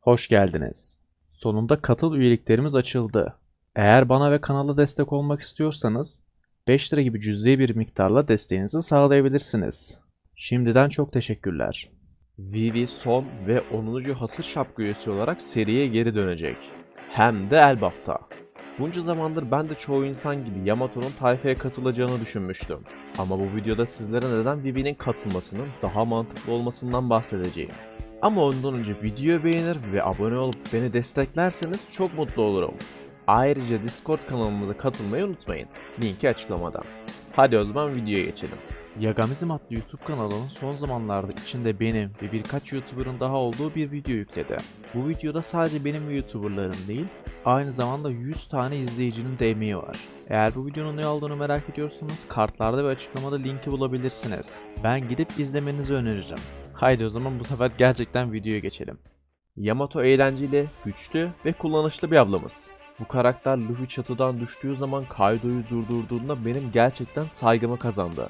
Hoş geldiniz. Sonunda katıl üyeliklerimiz açıldı. Eğer bana ve kanala destek olmak istiyorsanız 5 lira gibi cüzi bir miktarla desteğinizi sağlayabilirsiniz. Şimdiden çok teşekkürler. Vivi son ve 10. hasır şapka üyesi olarak seriye geri dönecek. Hem de Elbaf'ta. Bunca zamandır ben de çoğu insan gibi Yamato'nun tayfaya katılacağını düşünmüştüm. Ama bu videoda sizlere neden Vivi'nin katılmasının daha mantıklı olmasından bahsedeceğim. Ama ondan önce videoyu beğenir ve abone olup beni desteklerseniz çok mutlu olurum. Ayrıca Discord kanalıma da katılmayı unutmayın. Linki açıklamada. Hadi o zaman videoya geçelim. Yagamizm adlı YouTube kanalının son zamanlarda içinde benim ve birkaç YouTuber'ın daha olduğu bir video yükledi. Bu videoda sadece benim ve YouTuber'larım değil, aynı zamanda 100 tane izleyicinin de emeği var. Eğer bu videonun ne olduğunu merak ediyorsanız kartlarda ve açıklamada linki bulabilirsiniz. Ben gidip izlemenizi öneririm. Haydi o zaman bu sefer gerçekten videoya geçelim. Yamato eğlenceli, güçlü ve kullanışlı bir ablamız. Bu karakter Luffy çatıdan düştüğü zaman Kaido'yu durdurduğunda benim gerçekten saygımı kazandı.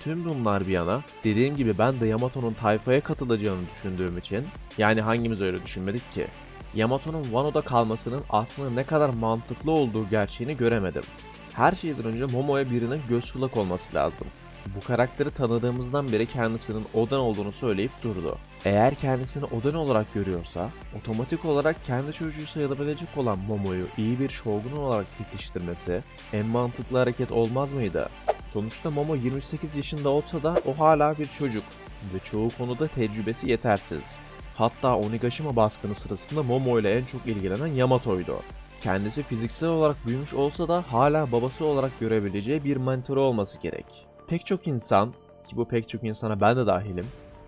Tüm bunlar bir yana, dediğim gibi ben de Yamato'nun tayfaya katılacağını düşündüğüm için, yani hangimiz öyle düşünmedik ki? Yamato'nun Wano'da kalmasının aslında ne kadar mantıklı olduğu gerçeğini göremedim. Her şeyden önce Momo'ya birinin göz kulak olması lazım. Bu karakteri tanıdığımızdan beri kendisinin Oden olduğunu söyleyip durdu. Eğer kendisini Oden olarak görüyorsa, otomatik olarak kendi çocuğu sayılabilecek olan Momo'yu iyi bir shogun olarak yetiştirmesi en mantıklı hareket olmaz mıydı? Sonuçta Momo 28 yaşında olsa da o hala bir çocuk ve çoğu konuda tecrübesi yetersiz. Hatta Onigashima baskını sırasında Momo ile en çok ilgilenen Yamato'ydu. Kendisi fiziksel olarak büyümüş olsa da hala babası olarak görebileceği bir mentoru olması gerek. Pek çok insan, ki bu pek çok insana ben de dahilim,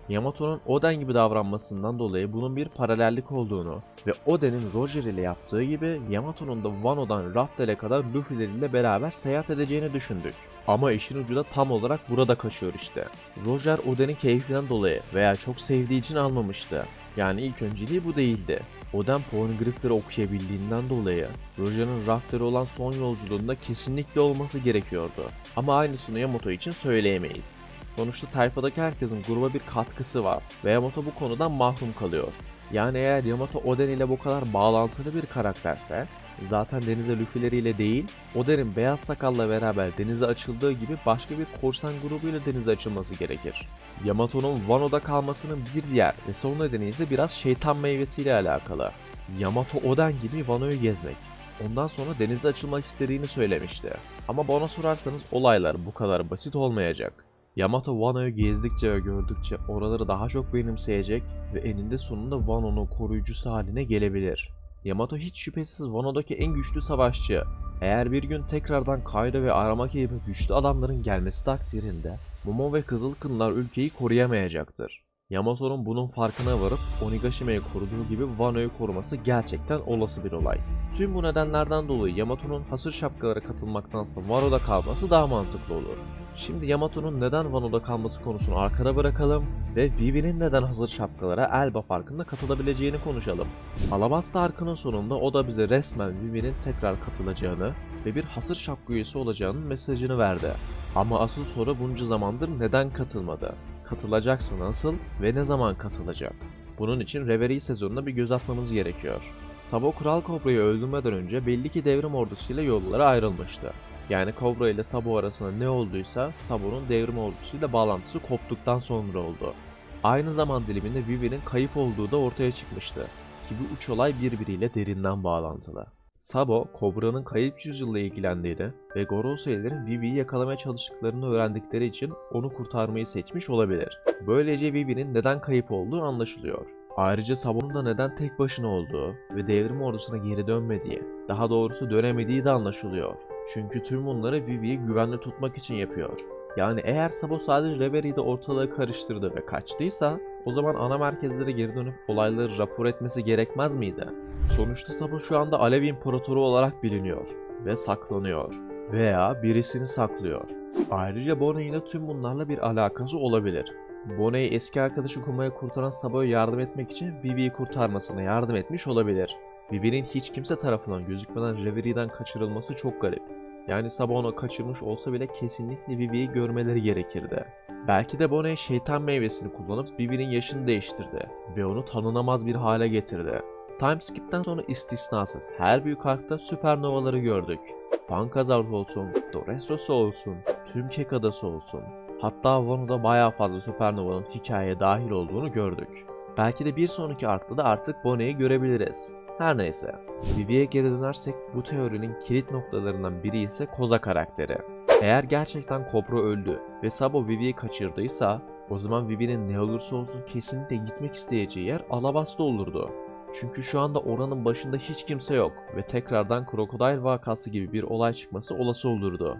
Yamato'nun Oden gibi davranmasından dolayı bunun bir paralellik olduğunu ve Oden'in Roger ile yaptığı gibi Yamato'nun da Wano'dan Raftel'e kadar Luffy'ler ile beraber seyahat edeceğini düşündük. Ama işin ucu da tam olarak burada kaçıyor işte. Roger Oden'in keyfinden dolayı veya çok sevdiği için almamıştı. Yani ilk önceliği bu değildi. Oden Poneglyph'leri okuyabildiğinden dolayı Roger'ın Rafter'e olan son yolculuğunda kesinlikle olması gerekiyordu. Ama aynısını Yamato için söyleyemeyiz. Sonuçta tayfadaki herkesin gruba bir katkısı var ve Yamato bu konudan mahrum kalıyor. Yani eğer Yamato Oden ile bu kadar bağlantılı bir karakterse zaten denize Luffy'leriyle değil, Oden'in beyaz sakalla beraber denize açıldığı gibi başka bir korsan grubuyla denize açılması gerekir. Yamato'nun Wano'da kalmasının bir diğer ve son nedeni ise biraz şeytan meyvesiyle alakalı. Yamato Oden gibi Wano'yu gezmek. Ondan sonra denizde açılmak istediğini söylemişti. Ama bana sorarsanız olaylar bu kadar basit olmayacak. Yamato Wano'yu gezdikçe ve gördükçe oraları daha çok benimseyecek ve eninde sonunda Wano'nun koruyucusu haline gelebilir. Yamato hiç şüphesiz Wano'daki en güçlü savaşçı. Eğer bir gün tekrardan Kaido ve Aramaki gibi güçlü adamların gelmesi takdirinde Momo ve Kızıl Kınlar ülkeyi koruyamayacaktır. Yamato'nun bunun farkına varıp Onigashima'yı koruduğu gibi Wano'yu koruması gerçekten olası bir olay. Tüm bu nedenlerden dolayı Yamato'nun hasır şapkalara katılmaktansa Wano'da kalması daha mantıklı olur. Şimdi Yamato'nun neden Wano'da kalması konusunu arkada bırakalım ve Vivi'nin neden hazır şapkalara Elba farkında katılabileceğini konuşalım. Alabasta arkının sonunda o da bize resmen Vivi'nin tekrar katılacağını ve bir hasır şapka üyesi olacağının mesajını verdi. Ama asıl soru bunca zamandır neden katılmadı? Katılacaksa nasıl ve ne zaman katılacak? Bunun için Reverie sezonuna bir göz atmamız gerekiyor. Sabo Kral Kobra'yı öldürmeden önce belli ki devrim ordusuyla yolları ayrılmıştı. Yani Cobra ile Sabo arasında ne olduysa Sabo'nun devrim ordusuyla bağlantısı koptuktan sonra oldu. Aynı zaman diliminde Vivi'nin kayıp olduğu da ortaya çıkmıştı. Ki bu üç olay birbiriyle derinden bağlantılı. Sabo, Cobra'nın kayıp yüzyılla ilgilendiğini ve Gorosei'lerin Vivi'yi yakalamaya çalıştıklarını öğrendikleri için onu kurtarmayı seçmiş olabilir. Böylece Vivi'nin neden kayıp olduğu anlaşılıyor. Ayrıca Sabo'nun da neden tek başına olduğu ve devrim ordusuna geri dönmediği, daha doğrusu dönemediği de anlaşılıyor. Çünkü tüm bunları Vivi'yi güvenli tutmak için yapıyor. Yani eğer Sabo sadece Reverie'de ortalığı karıştırdı ve kaçtıysa o zaman ana merkezlere geri dönüp olayları rapor etmesi gerekmez miydi? Sonuçta Sabo şu anda Alev İmparatoru olarak biliniyor ve saklanıyor veya birisini saklıyor. Ayrıca Bonnie ile tüm bunlarla bir alakası olabilir. Bonnie'yi eski arkadaşı Kuma'ya kurtaran Sabo'ya yardım etmek için Vivi'yi kurtarmasına yardım etmiş olabilir. Vivi'nin hiç kimse tarafından gözükmeden Reverie'den kaçırılması çok garip. Yani Sabo onu kaçırmış olsa bile kesinlikle Vivi'yi görmeleri gerekirdi. Belki de Bonnie şeytan meyvesini kullanıp Vivi'nin yaşını değiştirdi ve onu tanınamaz bir hale getirdi. Timeskip'ten sonra istisnasız her büyük arkta süpernovaları gördük. Pankazart olsun, Dorestros olsun, tüm Kek Adası olsun. Hatta Wano'da bayağı fazla süpernovanın hikayeye dahil olduğunu gördük. Belki de bir sonraki arkta da artık Bonnet'i görebiliriz. Her neyse. Vivi'ye geri dönersek bu teorinin kilit noktalarından biri ise Koza karakteri. Eğer gerçekten Kobra öldü ve Sabo Vivi'yi kaçırdıysa o zaman Vivi'nin ne olursa olsun kesinlikle gitmek isteyeceği yer Alabasta olurdu. Çünkü şu anda oranın başında hiç kimse yok ve tekrardan krokodil vakası gibi bir olay çıkması olası olurdu.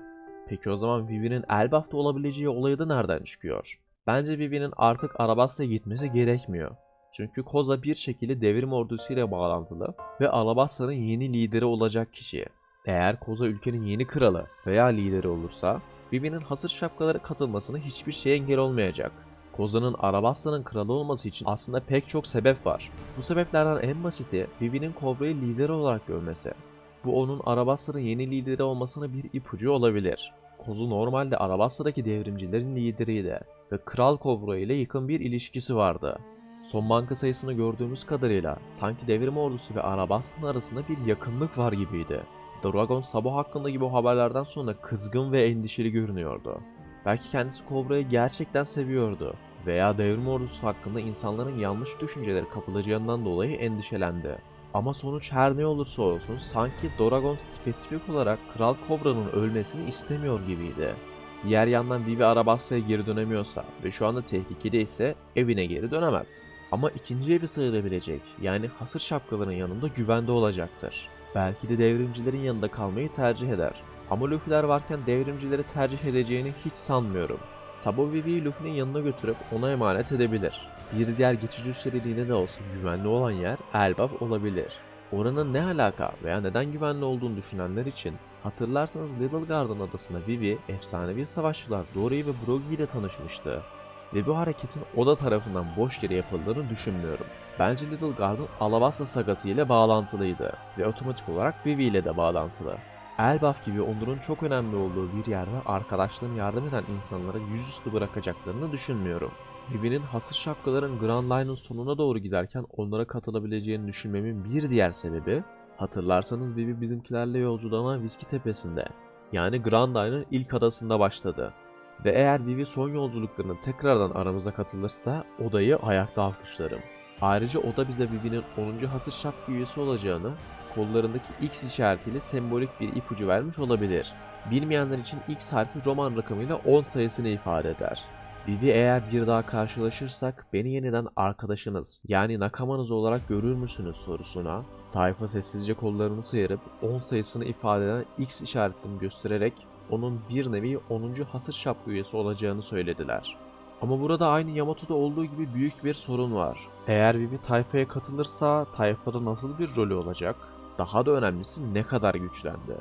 Peki o zaman Vivi'nin Elbaf'ta olabileceği olayı da nereden çıkıyor? Bence Vivi'nin artık Alabasta'ya gitmesi gerekmiyor. Çünkü Koza bir şekilde devrim ordusuyla bağlantılı ve Alabasta'nın yeni lideri olacak kişi. Eğer Koza ülkenin yeni kralı veya lideri olursa, Vivi'nin hasır şapkalara katılmasına hiçbir şey engel olmayacak. Koza'nın Alabasta'nın kralı olması için aslında pek çok sebep var. Bu sebeplerden en basiti Vivi'nin Kobra'yı lideri olarak görmesi. Bu onun Arabasta'nın yeni lideri olmasına bir ipucu olabilir. Kozu normalde Arabasta'daki devrimcilerin lideriydi ve Kral Kobra ile yakın bir ilişkisi vardı. Son banka sayısını gördüğümüz kadarıyla sanki devrim ordusu ve Arabasta'nın arasında bir yakınlık var gibiydi. Dragon Sabo hakkında gibi haberlerden sonra kızgın ve endişeli görünüyordu. Belki kendisi Kobra'yı gerçekten seviyordu veya devrim ordusu hakkında insanların yanlış düşünceleri kapılacağından dolayı endişelendi. Ama sonuç her ne olursa olsun sanki Doragon spesifik olarak Kral Kobra'nın ölmesini istemiyor gibiydi. Diğer yandan Vivi Arabasta'ya geri dönemiyorsa ve şu anda tehlikede ise evine geri dönemez. Ama ikinci evi sığınabilecek yani hasır şapkaların yanında güvende olacaktır. Belki de devrimcilerin yanında kalmayı tercih eder. Ama Luffy'ler varken devrimcileri tercih edeceğini hiç sanmıyorum. Sabo Vivi'yi Luffy'nin yanına götürüp ona emanet edebilir. Bir diğer geçici süreliğine de olsa güvenli olan yer Elbaf olabilir. Oranın ne alaka veya neden güvenli olduğunu düşünenler için hatırlarsanız Little Garden adasında Vivi efsanevi savaşçılar Dory ve Brogy ile tanışmıştı. Ve bu hareketin Oda tarafından boş yere yapıldığını düşünmüyorum. Bence Little Garden Alabasta sagası ile bağlantılıydı ve otomatik olarak Vivi ile de bağlantılı. Elbaf gibi Onur'un çok önemli olduğu bir yerde arkadaşlığını yardım eden insanlara yüzüstü bırakacaklarını düşünmüyorum. Vivi'nin hasır şapkaların Grand Line'ın sonuna doğru giderken onlara katılabileceğini düşünmemin bir diğer sebebi, hatırlarsanız Vivi bizimkilerle yolculuğuna Whiskey Tepesi'nde, yani Grand Line'ın ilk adasında başladı. Ve eğer Vivi son yolculuklarını tekrardan aramıza katılırsa odayı ayakta alkışlarım. Ayrıca oda bize Vivi'nin 10. hasır şapka üyesi olacağını, kollarındaki X işaretiyle sembolik bir ipucu vermiş olabilir. Bilmeyenler için X harfi Roman rakamıyla 10 sayısını ifade eder. Vivi eğer bir daha karşılaşırsak beni yeniden arkadaşınız yani nakamanız olarak görür müsünüz sorusuna Tayfa sessizce kollarını sıyırıp 10 sayısını ifade eden X işaretini göstererek onun bir nevi 10. hasır şapka üyesi olacağını söylediler. Ama burada aynı Yamato'da olduğu gibi büyük bir sorun var. Eğer Vivi tayfaya katılırsa tayfada nasıl bir rolü olacak? Daha da önemlisi ne kadar güçlendi?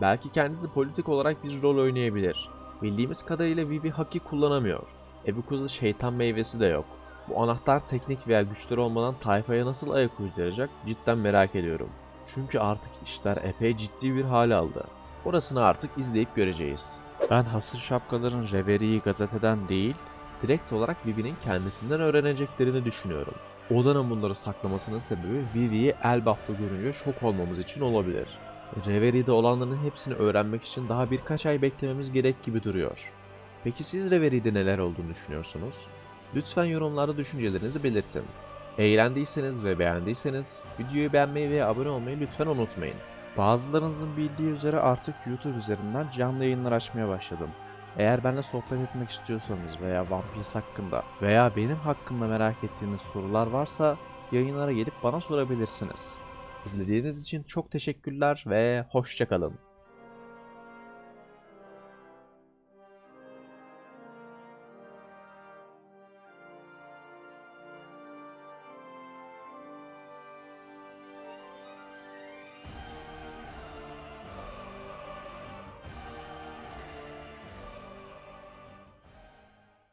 Belki kendisi politik olarak bir rol oynayabilir. Bildiğimiz kadarıyla Vivi haki kullanamıyor. Ebikuza şeytan meyvesi de yok. Bu anahtar teknik veya güçleri olmadan tayfaya nasıl ayak uyduracak cidden merak ediyorum. Çünkü artık işler epey ciddi bir hal aldı. Orasını artık izleyip göreceğiz. Ben hasır şapkaların Reveri'yi gazeteden değil, direkt olarak Vivi'nin kendisinden öğreneceklerini düşünüyorum. Oda'nın bunları saklamasının sebebi Vivi'yi Elbaf'ta görünce şok olmamız için olabilir. Reverie olanların hepsini öğrenmek için daha birkaç ay beklememiz gerek gibi duruyor. Peki siz Reverie'de neler olduğunu düşünüyorsunuz? Lütfen yorumlarda düşüncelerinizi belirtin. Eğlendiyseniz ve beğendiyseniz videoyu beğenmeyi ve abone olmayı lütfen unutmayın. Bazılarınızın bildiği üzere artık YouTube üzerinden canlı yayınlar açmaya başladım. Eğer benimle sohbet etmek istiyorsanız veya One Piece hakkında veya benim hakkımda merak ettiğiniz sorular varsa yayınlara gelip bana sorabilirsiniz. İzlediğiniz için çok teşekkürler ve hoşçakalın.